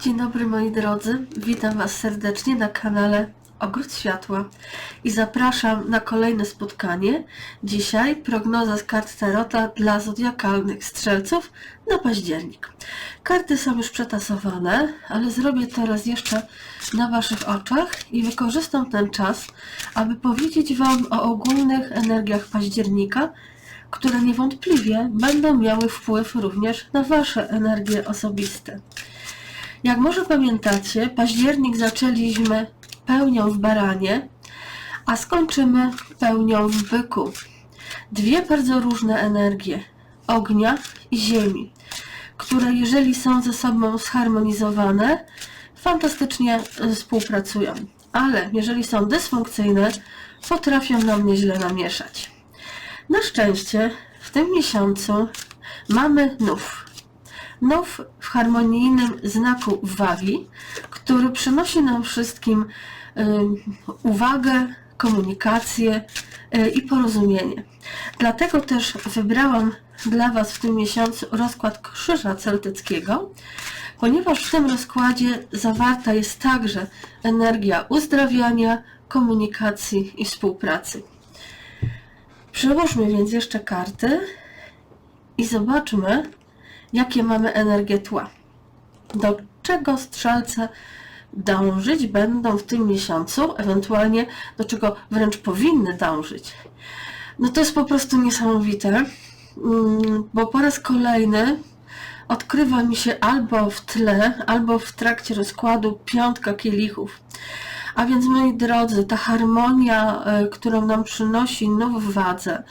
Dzień dobry moi drodzy, witam Was serdecznie na kanale Ogród Światła i zapraszam na kolejne spotkanie. Dzisiaj prognoza z kart Tarota dla zodiakalnych strzelców na październik. Karty są już przetasowane, ale zrobię to raz jeszcze na Waszych oczach i wykorzystam ten czas, aby powiedzieć Wam o ogólnych energiach października, które niewątpliwie będą miały wpływ również na Wasze energie osobiste. Jak może pamiętacie, październik zaczęliśmy pełnią w baranie, a skończymy pełnią w byku. Dwie bardzo różne energie ognia i ziemi, które jeżeli są ze sobą zharmonizowane, fantastycznie y, współpracują, ale jeżeli są dysfunkcyjne, potrafią nam nieźle namieszać. Na szczęście w tym miesiącu mamy nów. Nów w harmonijnym znaku wagi, który przynosi nam wszystkim y, uwagę, komunikację y, i porozumienie. Dlatego też wybrałam dla Was w tym miesiącu rozkład krzyża celtyckiego, ponieważ w tym rozkładzie zawarta jest także energia uzdrawiania, komunikacji i współpracy. Przełóżmy więc jeszcze karty i zobaczmy, jakie mamy energię tła. Do czego strzelce dążyć będą w tym miesiącu, ewentualnie do czego wręcz powinny dążyć. No to jest po prostu niesamowite, mm, bo po raz kolejny odkrywa mi się albo w tle, albo w trakcie rozkładu piątka kielichów. A więc moi drodzy, ta harmonia, y, którą nam przynosi now w wadze,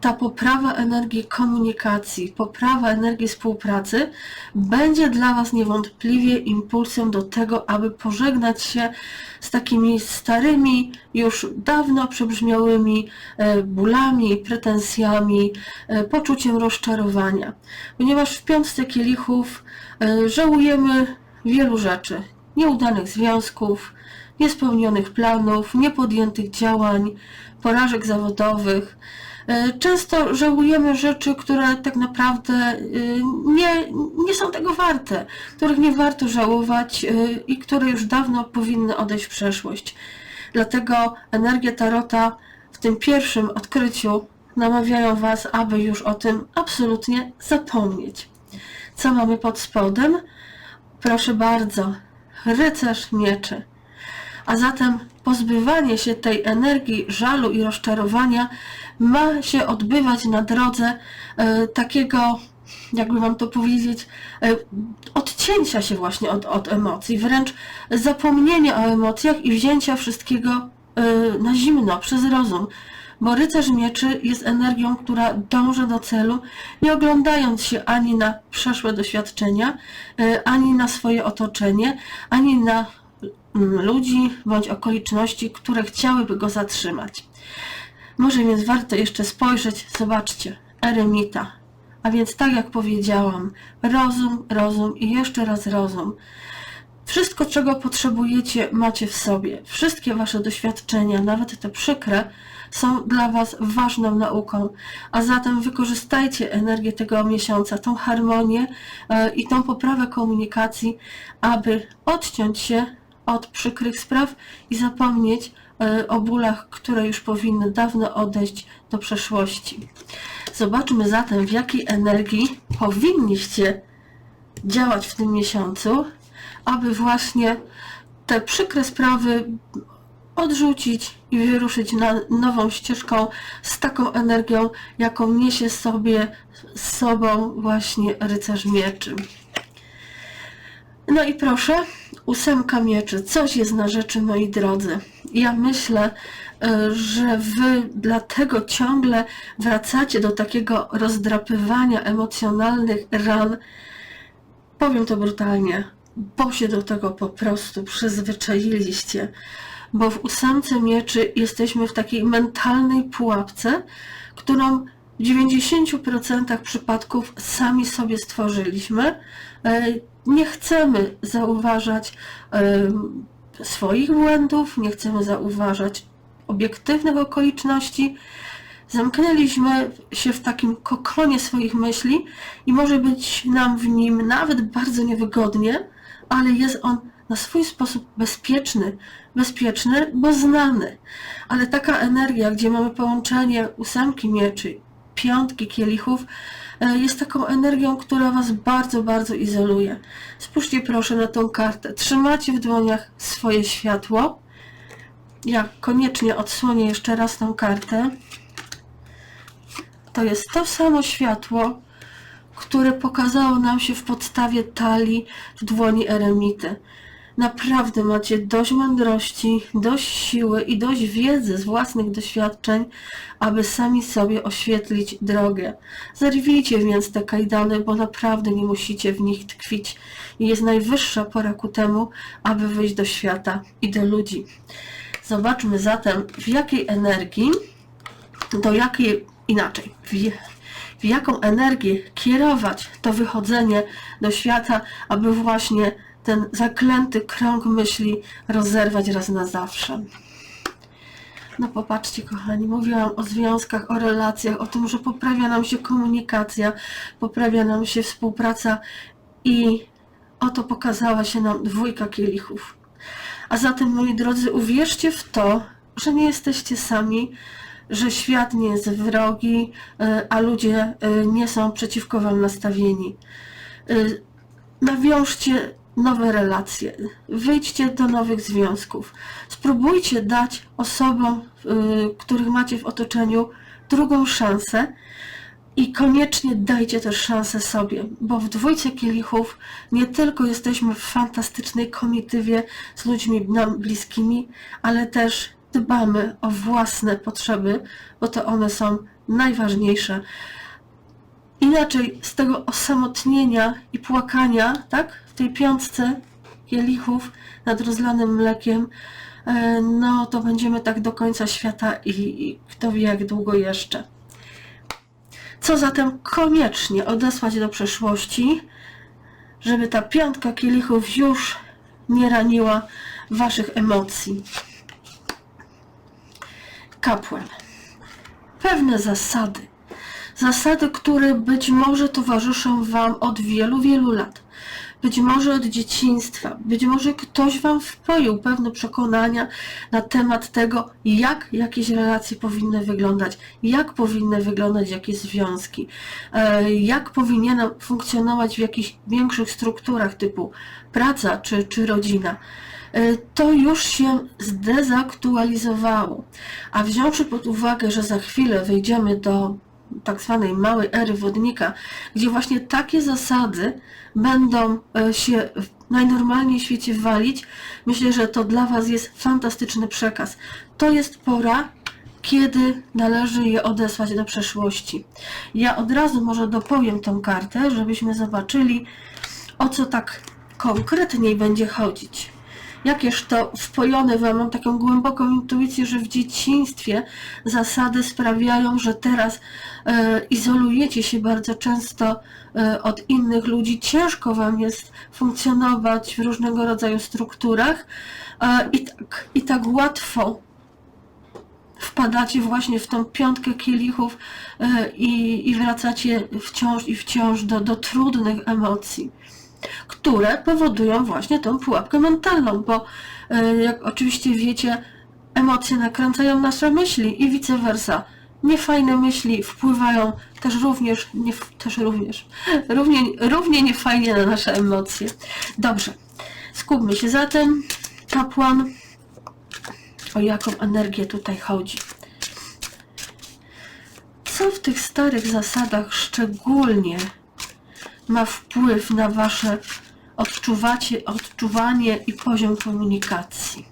ta poprawa energii komunikacji, poprawa energii współpracy będzie dla Was niewątpliwie impulsem do tego, aby pożegnać się z takimi starymi, już dawno przebrzmiałymi e, bólami, pretensjami, e, poczuciem rozczarowania. Ponieważ w piątce kielichów e, żałujemy wielu rzeczy, nieudanych związków, niespełnionych planów, niepodjętych działań, porażek zawodowych. E, Często żałujemy rzeczy, które tak naprawdę y, nie, nie są tego warte, których nie warto żałować y, i które już dawno powinny odejść w przeszłość. Dlatego energia Tarota w tym pierwszym odkryciu namawiają Was, aby już o tym absolutnie zapomnieć. Co mamy pod spodem? Proszę bardzo, rycerz mieczy. A zatem pozbywanie się tej energii żalu i rozczarowania ma się odbywać na drodze e, takiego, jakby wam to powiedzieć, e, odcięcia się właśnie od, od emocji, wręcz zapomnienia o emocjach i wzięcia wszystkiego e, na zimno, przez rozum. Bo rycerz mieczy jest energią, która dąży do celu, nie oglądając się ani na przeszłe doświadczenia, ani na swoje otoczenie, ani na ludzi bądź okoliczności, które chciałyby go zatrzymać. Może więc warto jeszcze spojrzeć, zobaczcie, eremita. A więc tak jak powiedziałam, rozum, rozum i jeszcze raz rozum. Wszystko, czego potrzebujecie, macie w sobie. Wszystkie wasze doświadczenia, nawet te przykre, są dla was ważną nauką. A zatem wykorzystajcie energię tego miesiąca, tą harmonię e, i tą poprawę komunikacji, aby odciąć się od przykrych spraw i zapomnieć e, o bólach, które już powinny dawno odejść do przeszłości. Zobaczmy zatem, w jakiej energii powinniście działać w tym miesiącu, aby właśnie te przykre sprawy odrzucić i wyruszyć na nową ścieżką z taką energią, jaką niesie sobie z sobą właśnie rycerz mieczy. No i proszę, ósemka mieczy. Coś jest na rzeczy, moi drodzy. Ja myślę, y, że wy dlatego ciągle wracacie do takiego rozdrapywania emocjonalnych ran. Powiem to brutalnie, bo się do tego po prostu przyzwyczailiście. Bo w ósemce mieczy jesteśmy w takiej mentalnej pułapce, którą w 90% przypadków sami sobie stworzyliśmy. E, Nie chcemy zauważać e, swoich błędów, nie chcemy zauważać obiektywnych okoliczności. Zamknęliśmy się w takim kokonie swoich myśli i może być nam w nim nawet bardzo niewygodnie, ale jest on na swój sposób bezpieczny. Bezpieczny, bo znany. Ale taka energia, gdzie mamy połączenie ósemki mieczy, piątki kielichów, e, jest taką energią, która Was bardzo, bardzo izoluje. Spójrzcie proszę na tą kartę. Trzymacie w dłoniach swoje światło. Ja koniecznie odsłonię jeszcze raz tą kartę. To jest to samo światło, które pokazało nam się w podstawie talii w dłoni eremity. Naprawdę macie dość mądrości, dość siły i dość wiedzy z własnych doświadczeń, aby sami sobie oświetlić drogę. Zerwijcie więc te kajdany, bo naprawdę nie musicie w nich tkwić. Jest najwyższa pora ku temu, aby wyjść do świata i do ludzi. Zobaczmy zatem, w jakiej energii, do jakiej, inaczej, w, w jaką energię kierować to wychodzenie do świata, aby właśnie ten zaklęty krąg myśli rozerwać raz na zawsze. No popatrzcie, kochani, mówiłam o związkach, o relacjach, o tym, że poprawia nam się komunikacja, poprawia nam się współpraca i oto pokazała się nam dwójka kielichów. A zatem, moi drodzy, uwierzcie w to, że nie jesteście sami, że świat nie jest wrogi, y, a ludzie y, nie są przeciwko Wam nastawieni. Y, Nawiążcie nowe relacje, wyjdźcie do nowych związków. Spróbujcie dać osobom, których macie w otoczeniu, drugą szansę i koniecznie dajcie też szansę sobie, bo w dwójce kielichów nie tylko jesteśmy w fantastycznej komitywie z ludźmi nam bliskimi, ale też dbamy o własne potrzeby, bo to one są najważniejsze. Inaczej z tego osamotnienia i płakania, tak, tej piątce kielichów nad rozlanym mlekiem, e, no to będziemy tak do końca świata i, i kto wie jak długo jeszcze. Co zatem koniecznie odesłać do przeszłości, żeby ta piątka kielichów już nie raniła waszych emocji. Kapłan. Pewne zasady. Zasady, które być może towarzyszą wam od wielu, wielu lat. Być może od dzieciństwa, być może ktoś wam wpoił pewne przekonania na temat tego, jak jakieś relacje powinny wyglądać, jak powinny wyglądać jakieś związki, e, jak powinienem funkcjonować w jakichś większych strukturach typu praca czy, czy rodzina. E, To już się zdezaktualizowało. A wziąwszy pod uwagę, że za chwilę wejdziemy do tak zwanej małej ery wodnika, gdzie właśnie takie zasady będą e, się w najnormalniej w świecie walić, myślę, że to dla Was jest fantastyczny przekaz. To jest pora, kiedy należy je odesłać do przeszłości. Ja od razu może dopowiem tą kartę, żebyśmy zobaczyli, o co tak konkretniej będzie chodzić. Jakież to wpojone wam, mam taką głęboką intuicję, że w dzieciństwie zasady sprawiają, że teraz e, izolujecie się bardzo często e, od innych ludzi. Ciężko wam jest funkcjonować w różnego rodzaju strukturach e, i, tak, i tak łatwo wpadacie właśnie w tą piątkę kielichów e, i, i wracacie wciąż i wciąż do, do trudnych emocji które powodują właśnie tą pułapkę mentalną, bo e, jak oczywiście wiecie, emocje nakręcają nasze myśli i vice versa. Niefajne myśli wpływają też również, nie, też również, równie, równie niefajnie na nasze emocje. Dobrze, skupmy się zatem, kapłan, o jaką energię tutaj chodzi. Co w tych starych zasadach szczególnie ma wpływ na wasze odczuwacie, odczuwanie i poziom komunikacji.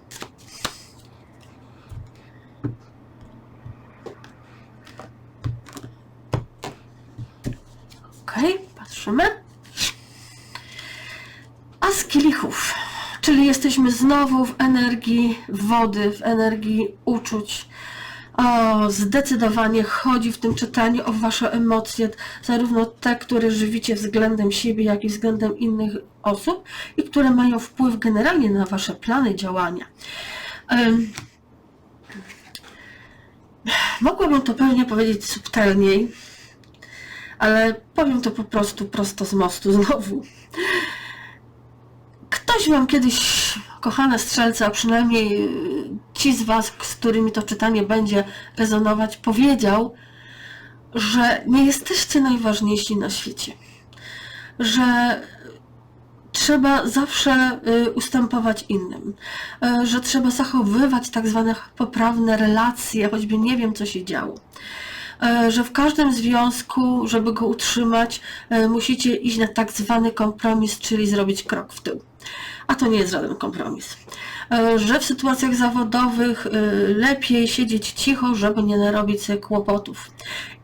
Ok, patrzymy. A z kielichów, czyli jesteśmy znowu w energii wody, w energii uczuć, o, zdecydowanie chodzi w tym czytaniu o Wasze emocje, zarówno te, które żywicie względem siebie, jak i względem innych osób i które mają wpływ generalnie na Wasze plany działania. Um, mogłabym to pewnie powiedzieć subtelniej, ale powiem to po prostu prosto z mostu znowu. Kto Ktoś wam kiedyś, kochane strzelce, a przynajmniej y, ci z was, z którymi to czytanie będzie rezonować, powiedział, że nie jesteście najważniejsi na świecie. Że trzeba zawsze y, ustępować innym, y, że trzeba zachowywać tak zwane poprawne relacje, choćby nie wiem, co się działo. Y, Że w każdym związku, żeby go utrzymać, y, musicie iść na tak zwany kompromis, czyli zrobić krok w tył. A to nie jest żaden kompromis. Y, Że w sytuacjach zawodowych lepiej siedzieć cicho, żeby nie narobić sobie kłopotów.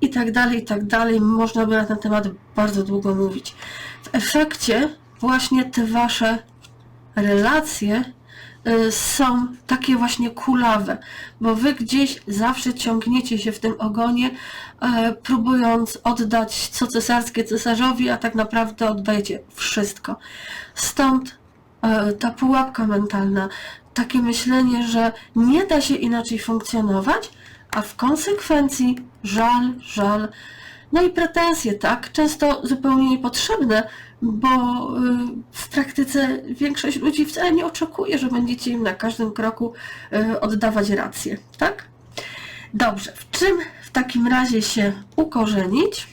I tak dalej, i tak dalej. Można by na ten temat bardzo długo mówić. W efekcie właśnie te wasze relacje są takie właśnie kulawe, bo wy gdzieś zawsze ciągniecie się w tym ogonie, e, próbując oddać co cesarskie cesarzowi, a tak naprawdę oddajecie wszystko. Stąd e, ta pułapka mentalna, takie myślenie, że nie da się inaczej funkcjonować, a w konsekwencji żal, żal, no i pretensje, tak? Często zupełnie niepotrzebne, bo y, w praktyce większość ludzi wcale nie oczekuje, że będziecie im na każdym kroku y, oddawać rację, tak? Dobrze, w czym w takim razie się ukorzenić,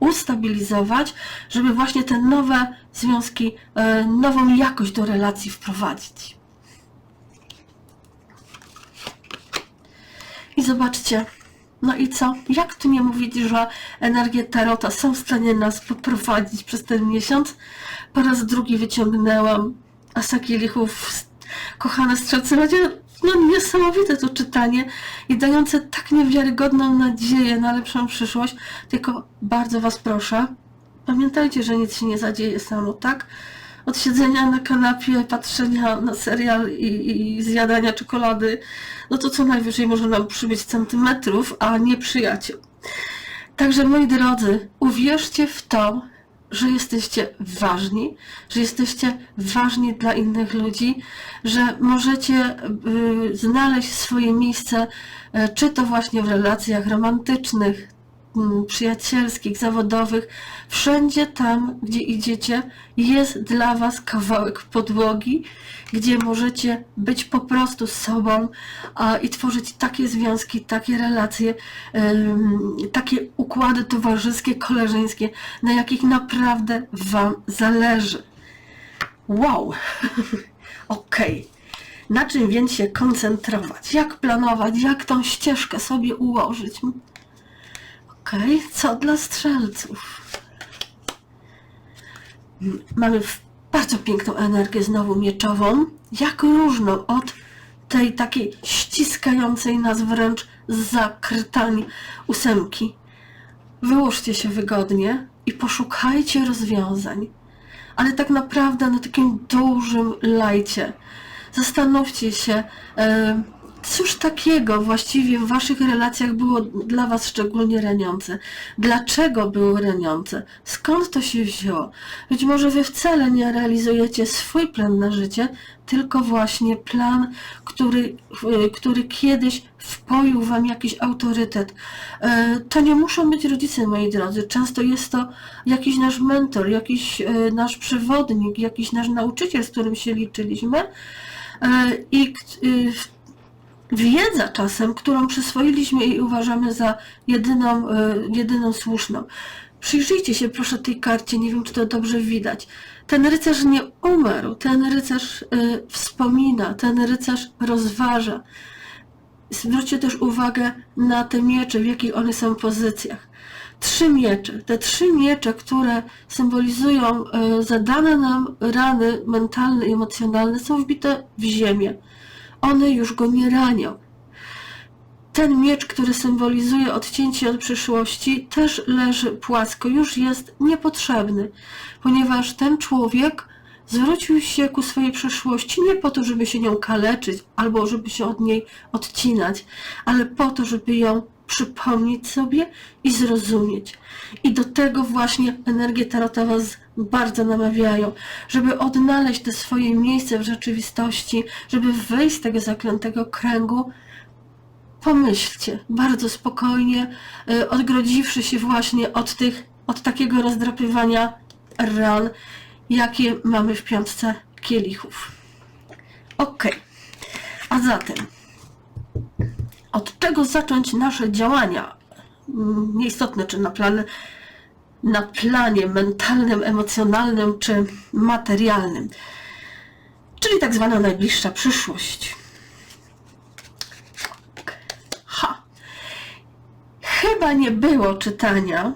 ustabilizować, żeby właśnie te nowe związki, y, nową jakość do relacji wprowadzić? I zobaczcie, no i co? Jak tu nie mówić, że energie Tarota są w stanie nas poprowadzić przez ten miesiąc? Po raz drugi wyciągnęłam Asa Kielichów. Kochane strzelce, no niesamowite to czytanie i dające tak niewiarygodną nadzieję na lepszą przyszłość. Tylko bardzo Was proszę, pamiętajcie, że nic się nie zadzieje samo, tak? Od siedzenia na kanapie, patrzenia na serial i, i zjadania czekolady, no to co najwyżej może nam przybyć centymetrów, a nie przyjaciół. Także moi drodzy, uwierzcie w to, że jesteście ważni, że jesteście ważni dla innych ludzi, że możecie y, znaleźć swoje miejsce, y, czy to właśnie w relacjach romantycznych, przyjacielskich, zawodowych, wszędzie tam, gdzie idziecie, jest dla Was kawałek podłogi, gdzie możecie być po prostu sobą a, i tworzyć takie związki, takie relacje, takie układy towarzyskie, koleżeńskie, na jakich naprawdę Wam zależy. Wow! Okej. Na czym więc się koncentrować? Jak planować? Jak tą ścieżkę sobie ułożyć? Okej, co dla strzelców? Mamy bardzo piękną energię znowu mieczową, jak różną od tej takiej ściskającej nas wręcz za krtani ósemki. Wyłóżcie się wygodnie i poszukajcie rozwiązań, ale tak naprawdę na takim dużym lajcie. Zastanówcie się, e, cóż takiego właściwie w waszych relacjach było dla was szczególnie raniące? Dlaczego były raniące? Skąd to się wzięło? Być może wy wcale nie realizujecie swój plan na życie, tylko właśnie plan, który, e, który kiedyś wpoił wam jakiś autorytet. E, To nie muszą być rodzice, moi drodzy. Często jest to jakiś nasz mentor, jakiś e, nasz przewodnik, jakiś nasz nauczyciel, z którym się liczyliśmy. I wiedza czasem, którą przyswoiliśmy i uważamy za jedyną, e, jedyną słuszną. Przyjrzyjcie się proszę tej karcie, nie wiem czy to dobrze widać. Ten rycerz nie umarł, ten rycerz e, wspomina, ten rycerz rozważa. Zwróćcie też uwagę na te miecze, w jakich one są pozycjach. Trzy miecze. Te trzy miecze, które symbolizują e, zadane nam rany mentalne i emocjonalne, są wbite w ziemię. One już go nie ranią. Ten miecz, który symbolizuje odcięcie od przyszłości, też leży płasko, już jest niepotrzebny, ponieważ ten człowiek zwrócił się ku swojej przyszłości nie po to, żeby się nią kaleczyć albo żeby się od niej odcinać, ale po to, żeby ją przypomnieć sobie i zrozumieć. I do tego właśnie energie tarotowe was bardzo namawiają, żeby odnaleźć te swoje miejsce w rzeczywistości, żeby wyjść z tego zaklętego kręgu pomyślcie bardzo spokojnie, y, odgrodziwszy się właśnie od tych, od takiego rozdrapywania ran, jakie mamy w piątce kielichów. Ok. A zatem, od czego zacząć nasze działania? Nieistotne, czy na planie, na planie mentalnym, emocjonalnym, czy materialnym. Czyli tak zwana najbliższa przyszłość. Ha! Chyba nie było czytania,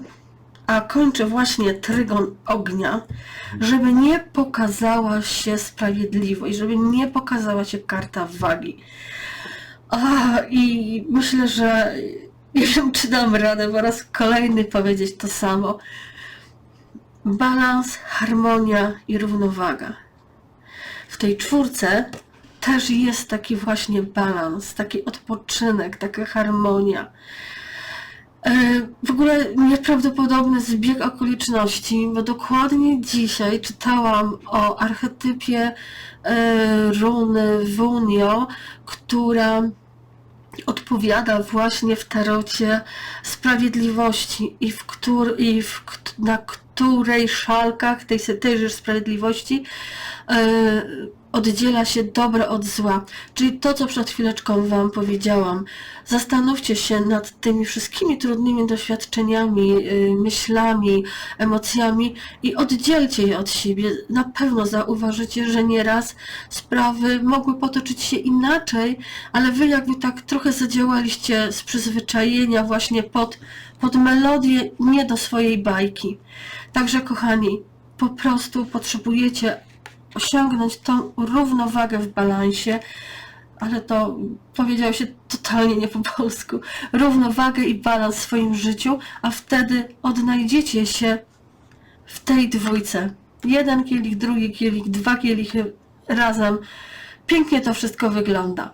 a kończę właśnie trygon ognia, żeby nie pokazała się sprawiedliwość, żeby nie pokazała się karta wagi. A, I myślę, że nie wiem, czy dam radę po raz kolejny powiedzieć to samo. Balans, harmonia i równowaga. W tej czwórce też jest taki właśnie balans, taki odpoczynek, taka harmonia. E, W ogóle nieprawdopodobny zbieg okoliczności, bo dokładnie dzisiaj czytałam o archetypie e, runy Wunio, która odpowiada właśnie w tarocie sprawiedliwości i, w któr, i w, na której szalkach tej, tejże sprawiedliwości e, oddziela się dobro od zła. Czyli to, co przed chwileczką Wam powiedziałam. Zastanówcie się nad tymi wszystkimi trudnymi doświadczeniami, y, myślami, emocjami i oddzielcie je od siebie. Na pewno zauważycie, że nieraz sprawy mogły potoczyć się inaczej, ale Wy jakby tak trochę zadziałaliście z przyzwyczajenia właśnie pod, pod melodię, nie do swojej bajki. Także kochani, po prostu potrzebujecie osiągnąć tą równowagę w balansie, ale to powiedziało się totalnie nie po polsku. Równowagę i balans w swoim życiu, a wtedy odnajdziecie się w tej dwójce. Jeden kielich, drugi kielich, dwa kielichy razem. Pięknie to wszystko wygląda.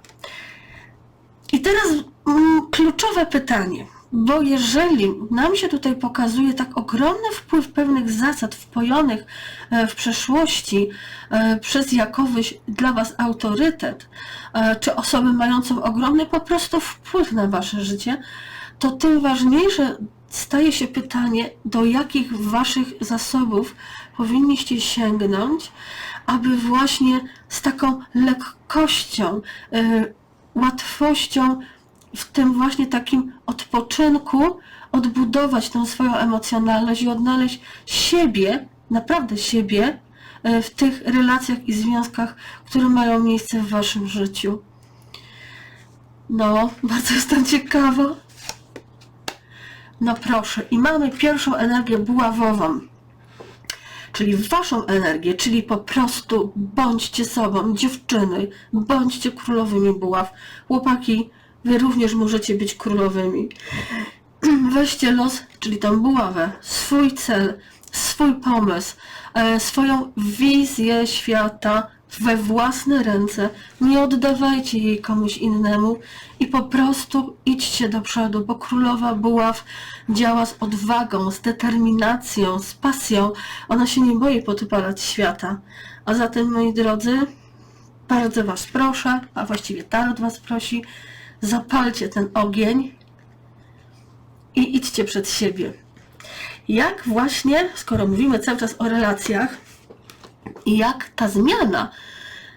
I teraz mm, kluczowe pytanie, bo jeżeli nam się tutaj pokazuje tak ogromny wpływ pewnych zasad wpojonych e, w przeszłości e, przez jakowyś dla Was autorytet, e, czy osobę mającą ogromny po prostu wpływ na Wasze życie, to tym ważniejsze staje się pytanie, do jakich Waszych zasobów powinniście sięgnąć, aby właśnie z taką lekkością, łatwością w tym właśnie takim odpoczynku odbudować tą swoją emocjonalność i odnaleźć siebie, naprawdę siebie, e, w tych relacjach i związkach, które mają miejsce w waszym życiu. No, bardzo jestem ciekawa. No proszę, i mamy pierwszą energię buławową czyli waszą energię, czyli po prostu bądźcie sobą, dziewczyny, bądźcie królowymi buław. Chłopaki, wy również możecie być królowymi. Weźcie los, czyli tą buławę, swój cel, swój pomysł, e, swoją wizję świata we własne ręce. Nie oddawajcie jej komuś innemu i po prostu idźcie do przodu, bo królowa buław działa z odwagą, z determinacją, z pasją. Ona się nie boi podpalać świata. A zatem, moi drodzy, bardzo Was proszę, a właściwie Tarot Was prosi, zapalcie ten ogień i idźcie przed siebie. Jak właśnie, skoro mówimy cały czas o relacjach, jak ta zmiana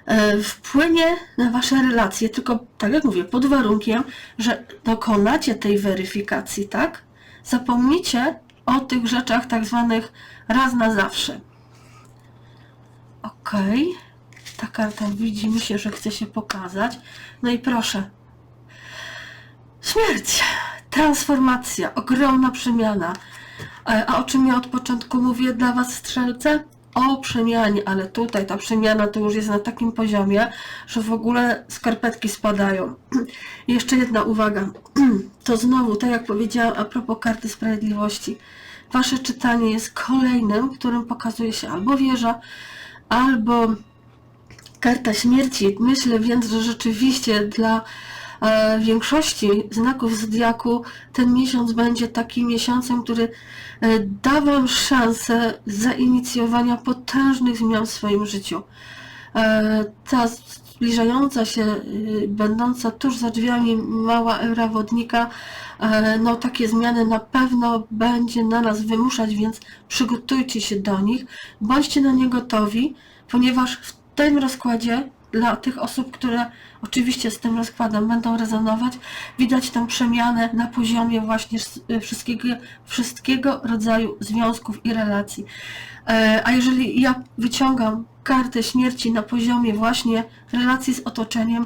e, wpłynie na Wasze relacje, tylko tak jak mówię, pod warunkiem, że dokonacie tej weryfikacji, tak? Zapomnijcie o tych rzeczach tak zwanych raz na zawsze. Ok, ta karta widzi mi się, że chce się pokazać. No i proszę. Śmierć, transformacja, ogromna przemiana. E, A o czym ja od początku mówię dla Was, strzelce? O przemianie, ale tutaj ta przemiana to już jest na takim poziomie, że w ogóle skarpetki spadają. Jeszcze jedna uwaga. To znowu, tak jak powiedziałam a propos karty sprawiedliwości, Wasze czytanie jest kolejnym, w którym pokazuje się albo wieża, albo karta śmierci. Myślę więc, że rzeczywiście dla większości znaków zodiaku ten miesiąc będzie takim miesiącem, który e, da Wam szansę zainicjowania potężnych zmian w swoim życiu. E, ta zbliżająca się, będąca tuż za drzwiami mała era wodnika, e, no takie zmiany na pewno będzie na nas wymuszać, więc przygotujcie się do nich, bądźcie na nie gotowi, ponieważ w tym rozkładzie dla tych osób, które oczywiście z tym rozkładem będą rezonować, widać tę przemianę na poziomie właśnie s- wszystkiego, wszystkiego rodzaju związków i relacji. E, A jeżeli ja wyciągam kartę śmierci na poziomie właśnie relacji z otoczeniem,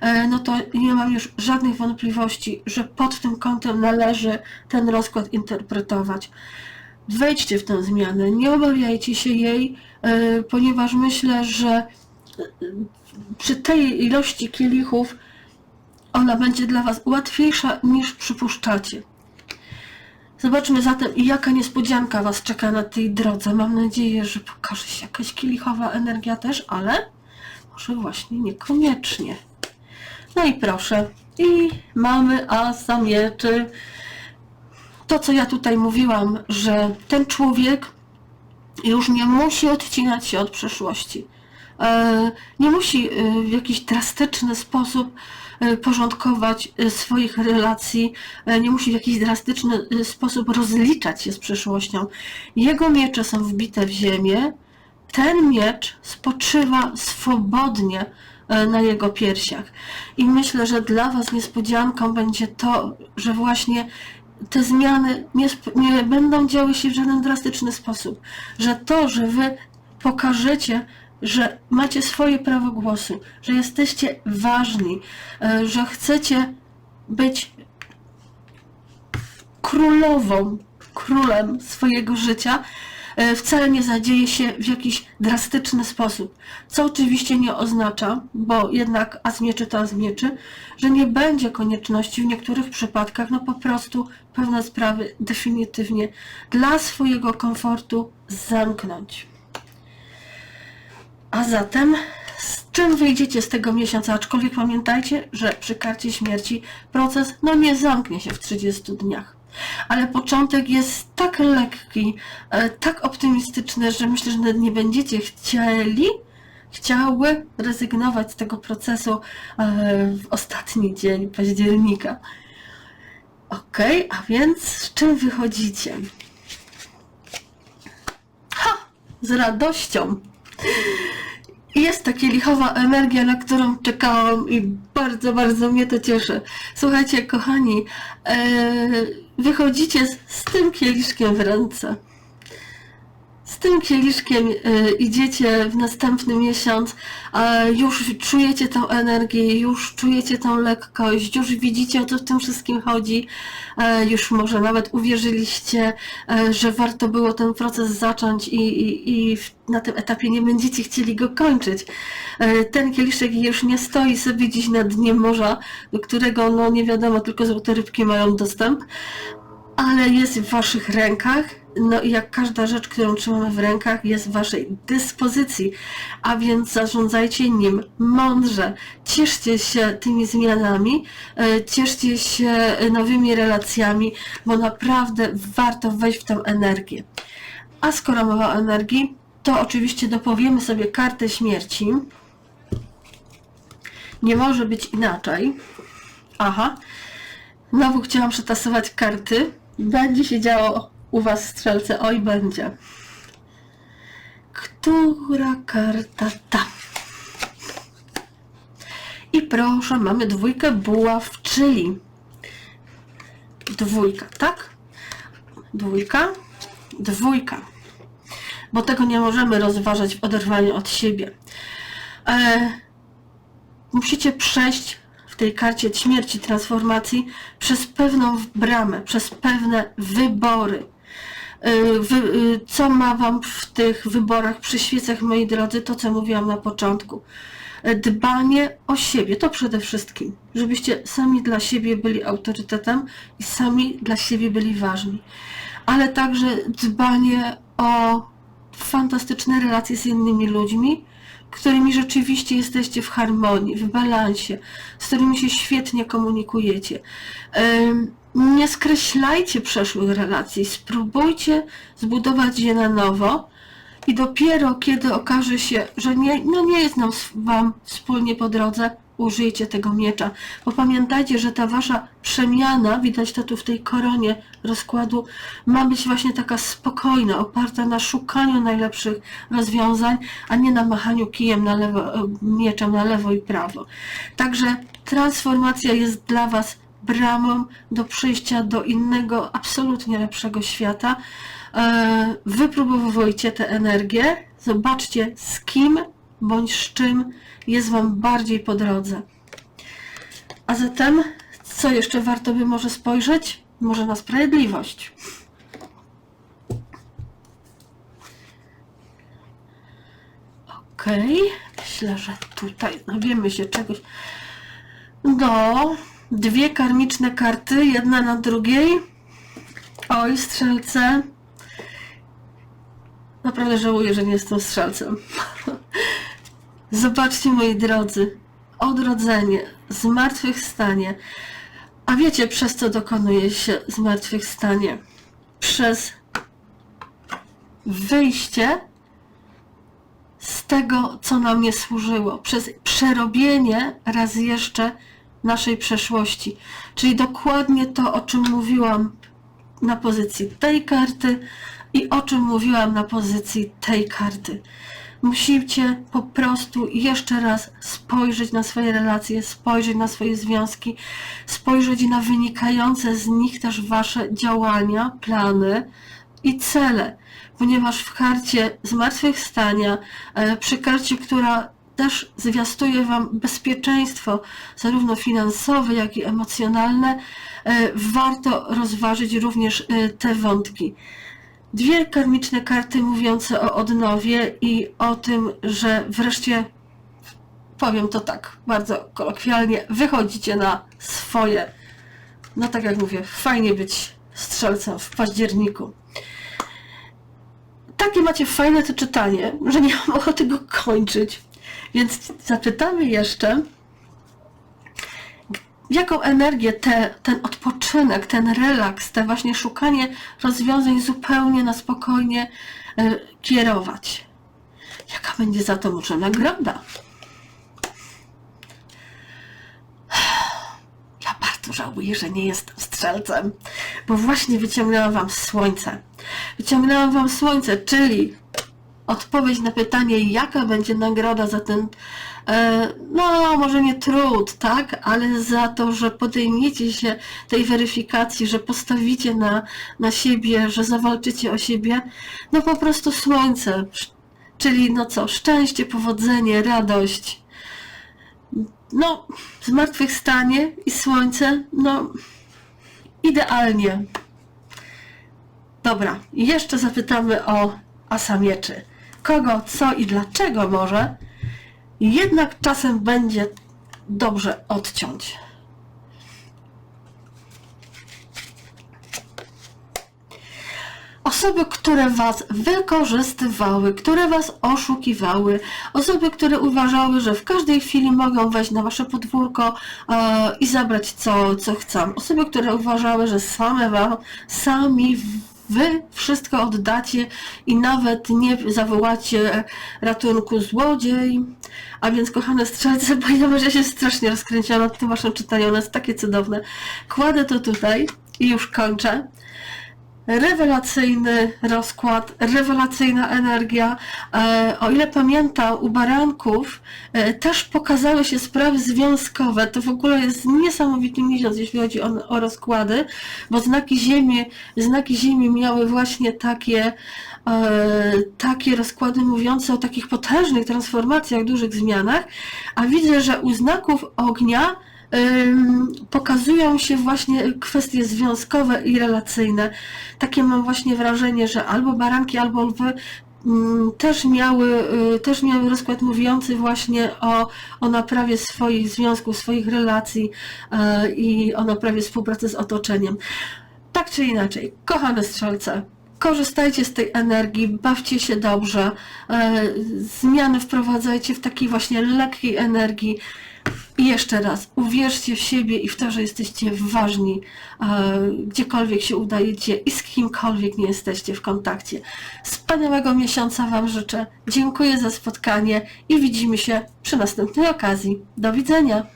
e, no to nie mam już żadnych wątpliwości, że pod tym kątem należy ten rozkład interpretować. Wejdźcie w tę zmianę, nie obawiajcie się jej, e, ponieważ myślę, że przy tej ilości kielichów ona będzie dla Was łatwiejsza niż przypuszczacie. Zobaczmy zatem, jaka niespodzianka Was czeka na tej drodze. Mam nadzieję, że pokaże się jakaś kielichowa energia też, ale może właśnie niekoniecznie. No i proszę. I mamy asa mieczy. To, co ja tutaj mówiłam, że ten człowiek już nie musi odcinać się od przeszłości. E, Nie musi e, w jakiś drastyczny sposób e, porządkować e, swoich relacji, e, nie musi w jakiś drastyczny e, sposób rozliczać się z przeszłością. Jego miecze są wbite w ziemię, ten miecz spoczywa swobodnie e, na jego piersiach. I myślę, że dla Was niespodzianką będzie to, że właśnie te zmiany nie, nie będą działy się w żaden drastyczny sposób. Że to, że Wy pokażecie, że macie swoje prawo głosu, że jesteście ważni, e, że chcecie być królową, królem swojego życia, e, wcale nie zadzieje się w jakiś drastyczny sposób. Co oczywiście nie oznacza, bo jednak as mieczy to as mieczy, że nie będzie konieczności w niektórych przypadkach, no po prostu pewne sprawy definitywnie dla swojego komfortu zamknąć. A zatem z czym wyjdziecie z tego miesiąca? Aczkolwiek pamiętajcie, że przy karcie śmierci proces no nie zamknie się w 30 dniach. Ale początek jest tak lekki, e, tak optymistyczny, że myślę, że nie będziecie chcieli, chciały rezygnować z tego procesu e, w ostatni dzień października. Ok, a więc z czym wychodzicie? Ha! Z radością. Jest ta kielichowa energia, na którą czekałam i bardzo, bardzo mnie to cieszy. Słuchajcie, kochani, e, wychodzicie z, z tym kieliszkiem w ręce. Tym kieliszkiem e, idziecie w następny miesiąc, już czujecie tą energię, już czujecie tą lekkość, już widzicie o co w tym wszystkim chodzi, e, już może nawet uwierzyliście, e, że warto było ten proces zacząć i, i, i na tym etapie nie będziecie chcieli go kończyć. E, Ten kieliszek już nie stoi sobie gdzieś na dnie morza, do którego no nie wiadomo, tylko złote rybki mają dostęp, ale jest w waszych rękach. No i jak każda rzecz, którą trzymamy w rękach, jest w waszej dyspozycji, a więc zarządzajcie nim mądrze. Cieszcie się tymi zmianami, e, cieszcie się e, nowymi relacjami, bo naprawdę warto wejść w tę energię. A skoro mowa o energii, to oczywiście dopowiemy sobie kartę śmierci. Nie może być inaczej. Aha. Znowu chciałam przetasować karty. Będzie się działo u Was strzelce. Oj, będzie. Która karta ta? I proszę, mamy dwójkę buław, czyli dwójka, tak? Dwójka, dwójka. Bo tego nie możemy rozważać w oderwaniu od siebie. E, musicie przejść tej karcie śmierci, transformacji przez pewną bramę, przez pewne wybory. Y, y, co ma Wam w tych wyborach przyświecać, moi drodzy, to co mówiłam na początku. Y, Dbanie o siebie, to przede wszystkim, żebyście sami dla siebie byli autorytetem i sami dla siebie byli ważni, ale także dbanie o fantastyczne relacje z innymi ludźmi, którymi rzeczywiście jesteście w harmonii, w balansie, z którymi się świetnie komunikujecie. Nie skreślajcie przeszłych relacji, spróbujcie zbudować je na nowo i dopiero kiedy okaże się, że nie, no nie jest nam Wam wspólnie po drodze, użyjcie tego miecza. Bo pamiętajcie, że ta wasza przemiana, widać to tu w tej koronie rozkładu, ma być właśnie taka spokojna, oparta na szukaniu najlepszych rozwiązań, a nie na machaniu kijem na lewo, e, mieczem na lewo i prawo. Także transformacja jest dla was bramą do przyjścia do innego, absolutnie lepszego świata. E, Wypróbowujcie tę energię, zobaczcie z kim bądź z czym jest Wam bardziej po drodze. A zatem, co jeszcze warto by może spojrzeć? Może na sprawiedliwość. Okej, myślę, że tutaj dowiemy się czegoś. No, dwie karmiczne karty, jedna na drugiej. Oj, strzelce. Naprawdę żałuję, że nie jestem strzelcem. Zobaczcie, moi drodzy, odrodzenie, zmartwychwstanie. A wiecie, przez co dokonuje się zmartwychwstanie? Przez wyjście z tego, co nam nie służyło, przez przerobienie raz jeszcze naszej przeszłości. Czyli dokładnie to, o czym mówiłam na pozycji tej karty i o czym mówiłam na pozycji tej karty. Musicie po prostu jeszcze raz spojrzeć na swoje relacje, spojrzeć na swoje związki, spojrzeć na wynikające z nich też wasze działania, plany i cele, ponieważ w karcie zmartwychwstania, e, przy karcie, która też zwiastuje Wam bezpieczeństwo, zarówno finansowe, jak i emocjonalne, e, warto rozważyć również e, te wątki. Dwie karmiczne karty mówiące o odnowie i o tym, że wreszcie, powiem to tak bardzo kolokwialnie, wychodzicie na swoje. No tak jak mówię, fajnie być strzelcem w październiku. Takie macie fajne to czytanie, że nie mam ochoty go kończyć. Więc zapytamy jeszcze, jaką energię te, ten odpoczynek, ten relaks, te właśnie szukanie rozwiązań zupełnie na spokojnie e, kierować. Jaka będzie za to może nagroda? Ja bardzo żałuję, że nie jestem strzelcem, bo właśnie wyciągnęłam Wam słońce. Wyciągnęłam Wam słońce, czyli odpowiedź na pytanie, jaka będzie nagroda za ten, e, no może nie trud, tak, ale za to, że podejmiecie się tej weryfikacji, że postawicie na, na siebie, że zawalczycie o siebie, no po prostu słońce, czyli no co, szczęście, powodzenie, radość, no zmartwychwstanie i słońce, no idealnie. Dobra, jeszcze zapytamy o asa mieczy. Kogo, co i dlaczego może, jednak czasem będzie dobrze odciąć. Osoby, które Was wykorzystywały, które Was oszukiwały, osoby, które uważały, że w każdej chwili mogą wejść na Wasze podwórko e, i zabrać co, co chcą. Osoby, które uważały, że same wam, sami Wy wszystko oddacie i nawet nie zawołacie ratunku złodziej. A więc, kochane strzelce, ponieważ ja się strasznie rozkręciłam nad tym waszym czytaniem, ono jest takie cudowne. Kładę to tutaj i już kończę rewelacyjny rozkład, rewelacyjna energia. E, o ile pamiętam, u baranków e, też pokazały się sprawy związkowe. To w ogóle jest niesamowity miesiąc, jeśli chodzi o, o rozkłady, bo znaki Ziemi, znaki Ziemi miały właśnie takie, e, takie rozkłady mówiące o takich potężnych transformacjach, dużych zmianach, a widzę, że u znaków ognia pokazują się właśnie kwestie związkowe i relacyjne. Takie mam właśnie wrażenie, że albo baranki, albo lwy też miały, y, też miały rozkład mówiący właśnie o, o naprawie swoich związków, swoich relacji e, i o naprawie współpracy z otoczeniem. Tak czy inaczej, kochane strzelce, korzystajcie z tej energii, bawcie się dobrze, e, zmiany wprowadzajcie w takiej właśnie lekkiej energii. I jeszcze raz, uwierzcie w siebie i w to, że jesteście ważni, e, gdziekolwiek się udajecie i z kimkolwiek nie jesteście w kontakcie. Wspaniałego miesiąca Wam życzę. Dziękuję za spotkanie i widzimy się przy następnej okazji. Do widzenia.